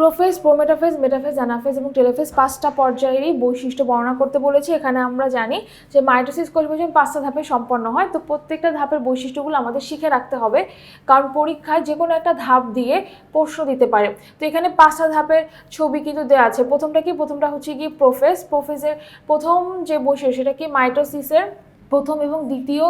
Prophase prometaphase metaphase anaphase এবং telophase পাঁচটা পর্যায়েরই বৈশিষ্ট্য বর্ণনা করতে বলেছি। এখানে আমরা জানি যে মাইটোসিস কোষ বিভাজন পাঁচটা ধাপে সম্পন্ন হয়। তো প্রত্যেকটা ধাপের বৈশিষ্ট্যগুলো আমাদের শিখে রাখতে হবে। কারণ পরীক্ষায় যে কোনো একটা ধাপ দিয়ে প্রশ্ন দিতে পারে। তো এখানে পাঁচটা ধাপের ছবি কিন্তু দেওয়া আছে। প্রথমটা কি? প্রথমটা হচ্ছে কি প্রোফেজ প্রোফেজের প্রথম যে বৈশিষ্ট্য সেটা কি? মাইটোসিসের প্রথম এবং দ্বিতীয়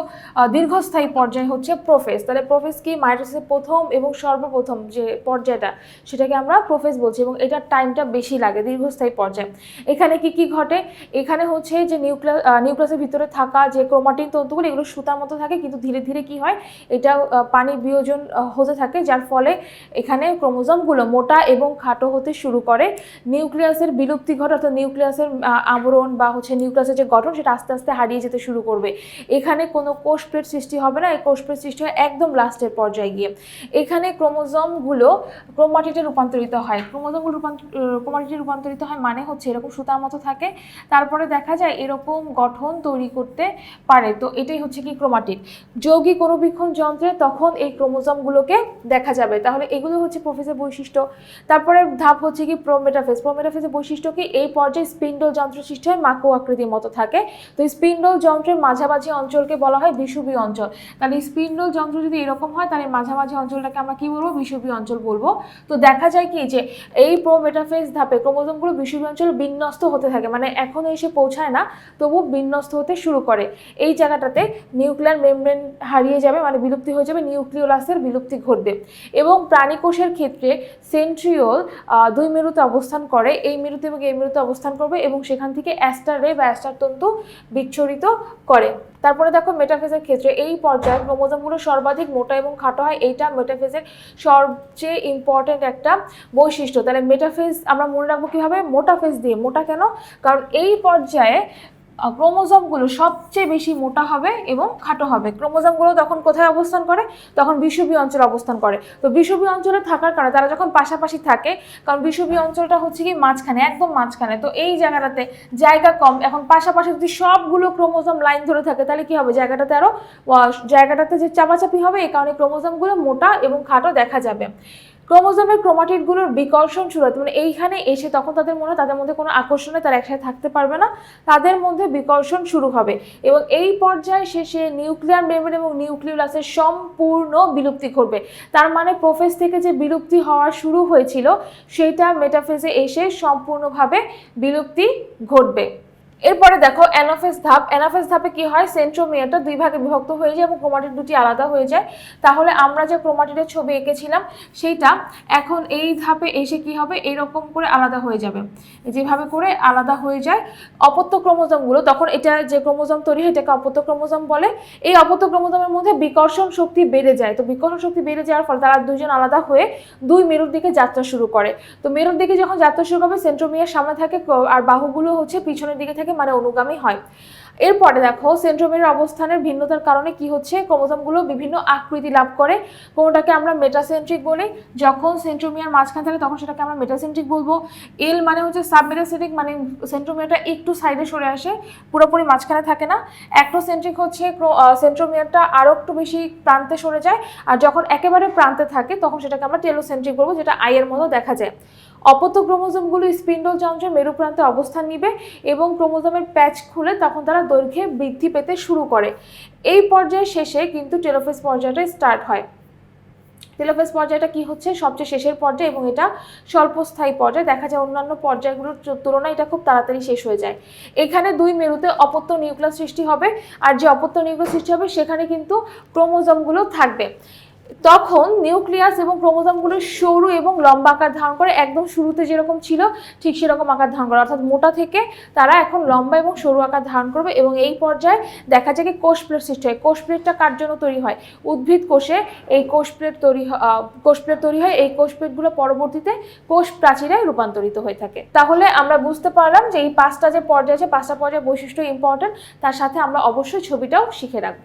দীর্ঘস্থায়ী পর্যায় হচ্ছে প্রোফেস তাহলে প্রোফেস কি? মাইটোসিসের প্রথম এবং সর্বপ্রথম যে পর্যায়টা, সেটাকে আমরা প্রোফেস বলছি এবং এটার টাইমটা বেশি লাগে, দীর্ঘস্থায়ী পর্যায়। এখানে কি কি ঘটে? এখানে হচ্ছে যে নিউক্লিয়াস নিউক্লিয়াসের ভিতরে থাকা যে ক্রোমাটিন তন্তুগুলো, এগুলো সুতার মতো থাকে, কিন্তু ধীরে ধীরে কি হয়? এটা পানি বিয়োজন হতে থাকে, যার ফলে এখানে ক্রোমোজোমগুলো মোটা এবং খাটো হতে শুরু করে। নিউক্লিয়াসের বিলুপ্তি ঘটে, অর্থাৎ নিউক্লিয়াসের আবরণ বা হচ্ছে নিউক্লিয়াসের যে গঠন, সেটা আস্তে আস্তে হারিয়ে যেতে শুরু করবে। এখানে কোনো কোষ সৃষ্টি হবে না, এই কোষ প্লেট সৃষ্টি হয় একদম লাস্টের পর্যায়ে গিয়ে। এখানে ক্রোমোজোমগুলো ক্রোমাটিটে রূপান্তরিত হয়। ক্রোমোজোমগুলো ক্রোমাটিটে রূপান্তরিত হয় মানে হচ্ছে এরকম সুতার মতো থাকে। তারপরে দেখা যায় এরকম গঠন তৈরি করতে পারে। তো এটাই হচ্ছে কি ক্রোমাটিড। যৌগিক অনুবীক্ষণ যন্ত্রে তখন এই ক্রোমোজোমগুলোকে দেখা যাবে। তাহলে এগুলো হচ্ছে প্রোফেসের বৈশিষ্ট্য। তারপরে ধাপ হচ্ছে কি প্রোমেটাফেজ। প্রোমেটাফেজের বৈশিষ্ট্য কি? এই পর্যায়ে স্পিন্ডল যন্ত্র সৃষ্টি হয়, মাকো আকৃতির মতো থাকে। তো স্পিন্ডল যন্ত্রের মাঝামাঝি অঞ্চলকে বলা হয় বিষুবী অঞ্চল। তাহলে স্পিন্ডল যন্ত্র যদি এরকম হয়, তাহলে মাঝামাঝি অঞ্চলটাকে আমরা কি বলব? বিষুবী অঞ্চল বলব। তো দেখা যায় কি যে, এই প্রোমেটাফেজ ধাপে ক্রোমোজোমগুলো বিষুবী অঞ্চল বিন্যস্ত হতে থাকে। মানে এখনও এসে পৌঁছায় না, তবু বিন্যস্ত হতে শুরু করে। এই জায়গাটাতে নিউক্লিয়ার মেমব্রেন হারিয়ে যাবে মানে বিলুপ্তি হয়ে যাবে, নিউক্লিওলাসের বিলুপ্তি ঘটবে। এবং প্রাণীকোষের ক্ষেত্রে সেন্ট্রিওল দুই মেরুতে অবস্থান করে, এই মেরুতে এবং এই মেরুতে অবস্থান করবে এবং সেখান থেকে অ্যাস্টার রে বা অ্যাস্টার তন্তু বিচ্ছরিত করে। তারপরে দেখো মেটাফেজের ক্ষেত্রে এই পর্যায়ে ক্রোমোজোমগুলো সর্বাধিক মোটা এবং খাটো হয়। এইটা মেটাফেজের সবচেয়ে ইম্পর্টেন্ট একটা বৈশিষ্ট্য। তাহলে মেটাফেজ আমরা মনে রাখব কীভাবে? মোটাফেজ দিয়ে। মোটা কেন? কারণ এই পর্যায়ে ক্রোমোজোমগুলো সবচেয়ে বেশি মোটা হবে এবং খাটো হবে। ক্রোমোজোমগুলো তখন কোথায় অবস্থান করে? তখন বিষুবী অঞ্চলে অবস্থান করে। তো বিষুবী অঞ্চলে থাকার কারণে তারা যখন পাশাপাশি থাকে, কারণ বিষুবী অঞ্চলটা হচ্ছে কি মাঝখানে, একদম মাঝখানে। তো এই জায়গাটাতে জায়গা কম। এখন পাশাপাশি যদি সবগুলো ক্রোমোজোম লাইন ধরে থাকে, তাহলে কি হবে? জায়গাটাতে আরও জায়গাটাতে যে চাপাচাপি হবে, এই কারণে ক্রোমোজোমগুলো মোটা এবং খাটো দেখা যাবে। ক্রোমোজোমের ক্রোমাটিডগুলোর বিকর্ষণ শুরু হতে মানে এইখানে এসে তখন তাদের মনে হয় তাদের মধ্যে কোনো আকর্ষণে তারা একসাথে থাকতে পারবে না। তাদের মধ্যে বিকর্ষণ শুরু হবে এবং এই পর্যায়ে শেষে নিউক্লিয়ার মেমব্রেন এবং নিউক্লিওলাসের সম্পূর্ণ বিলুপ্তি ঘটবে। তার মানে প্রোফেস থেকে যে বিলুপ্তি হওয়া শুরু হয়েছিল সেটা মেটাফেজে এসে সম্পূর্ণভাবে বিলুপ্তি ঘটবে। এরপরে দেখো অ্যানাফেস ধাপ। অ্যানাফেস ধাপে কি হয়? সেন্ট্রোমিয়ারটা দুই ভাগে বিভক্ত হয়ে যায় এবং ক্রোমাটিড দুটি আলাদা হয়ে যায়। তাহলে আমরা যে ক্রোমাটিডের ছবি এঁকেছিলাম, সেইটা এখন এই ধাপে এসে কি হবে? এইরকম করে আলাদা হয়ে যাবে। যেভাবে করে আলাদা হয়ে যায়, অপত্য ক্রোমোজোমগুলো, তখন এটা যে ক্রোমোজোম তৈরি হয়, এটাকে অপত্য ক্রোমোজোম বলে। এই অপত্য ক্রোমোজোমের মধ্যে বিকর্ষণ শক্তি বেড়ে যায়। তো বিকর্ষণ শক্তি বেড়ে যাওয়ার ফলে তারা দুজন আলাদা হয়ে দুই মেরুর দিকে যাত্রা শুরু করে। তো মেরুর দিকে যখন যাত্রা শুরু হবে সেন্ট্রোমিয়ার সামনে থাকে আর বাহুগুলো হচ্ছে পিছনের দিকে থাকে মানে অনুগামী হয়। এরপরে দেখো, সেন্ট্রোমিয়ার অবস্থানের ভিন্নতার কারণে কি হচ্ছে? ক্রোমোজোমগুলো বিভিন্ন আকৃতি লাভ করে। কোনোটাকে আমরা মেটাসেন্ট্রিক বলি? যখন সেন্ট্রোমিয়ার মাঝখানে থাকে, তখন সেটাকে আমরা মেটাসেন্ট্রিক বলব। এল মানে হচ্ছে সাবমেটাসেন্ট্রিক মানে সেন্ট্রোমিয়ারটা একটু সাইডে সরে আসে, পুরোপুরি মাঝখানে থাকে না। অ্যাক্টোসেন্ট্রিক হচ্ছে সেন্ট্রোমিয়ারটা আরও একটু বেশি প্রান্তে সরে যায়। আর যখন একেবারে প্রান্তে থাকে, তখন সেটাকে আমরা টেলোসেন্ট্রিক বলব, যেটা আইয়ের মতো দেখা যায়। অপত্য ক্রোমোজোমগুলো স্পিন্ডল যন্ত্রের মেরু প্রান্তে অবস্থান নিবে এবং ক্রোমোজোমের প্যাচ খুলে তখন তারা দৈর্ঘ্যে বৃদ্ধি পেতে শুরু করে। এই পর্যায়ে শেষে কিন্তু টেলোফেস পর্যায়টা স্টার্ট হয়। টেলোফেস পর্যায়টা কি হচ্ছে? সবচেয়ে শেষের পর্যায়ে এবং এটা স্বল্পস্থায়ী পর্যায়ে। দেখা যায় অন্যান্য পর্যায়গুলোর তুলনায় এটা খুব তাড়াতাড়ি শেষ হয়ে যায়। এখানে দুই মেরুতে অপত্য নিউক্লিয়াস সৃষ্টি হবে। আর যে অপত্য নিউক্লিয়াস সৃষ্টি হবে, সেখানে কিন্তু ক্রোমোজোমগুলো থাকবে। তখন নিউক্লিয়াস এবং ক্রোমোজোমগুলো সরু এবং লম্বা আকার ধারণ করে একদম শুরুতে যেরকম ছিল, ঠিক সেরকম আকার ধারণ করে। অর্থাৎ মোটা থেকে তারা এখন লম্বা এবং সরু আকার ধারণ করবে এবং এই পর্যায়ে দেখা যায় কি কোষ প্লেট সৃষ্টি হয়। কোষ প্লেটটা কার জন্য তৈরি হয়? উদ্ভিদ কোষে এই কোষ প্লেট তৈরি কোষ প্লেট তৈরি হয়। এই কোষ প্লেটগুলো পরবর্তীতে কোষ প্রাচীরে রূপান্তরিত হয়ে থাকে। তাহলে আমরা বুঝতে পারলাম যে এই পাঁচটা যে পর্যায় আছে, পাঁচটা পর্যায়ে বৈশিষ্ট্য ইম্পর্টেন্ট তার সাথে আমরা অবশ্যই ছবিটাও শিখে রাখব।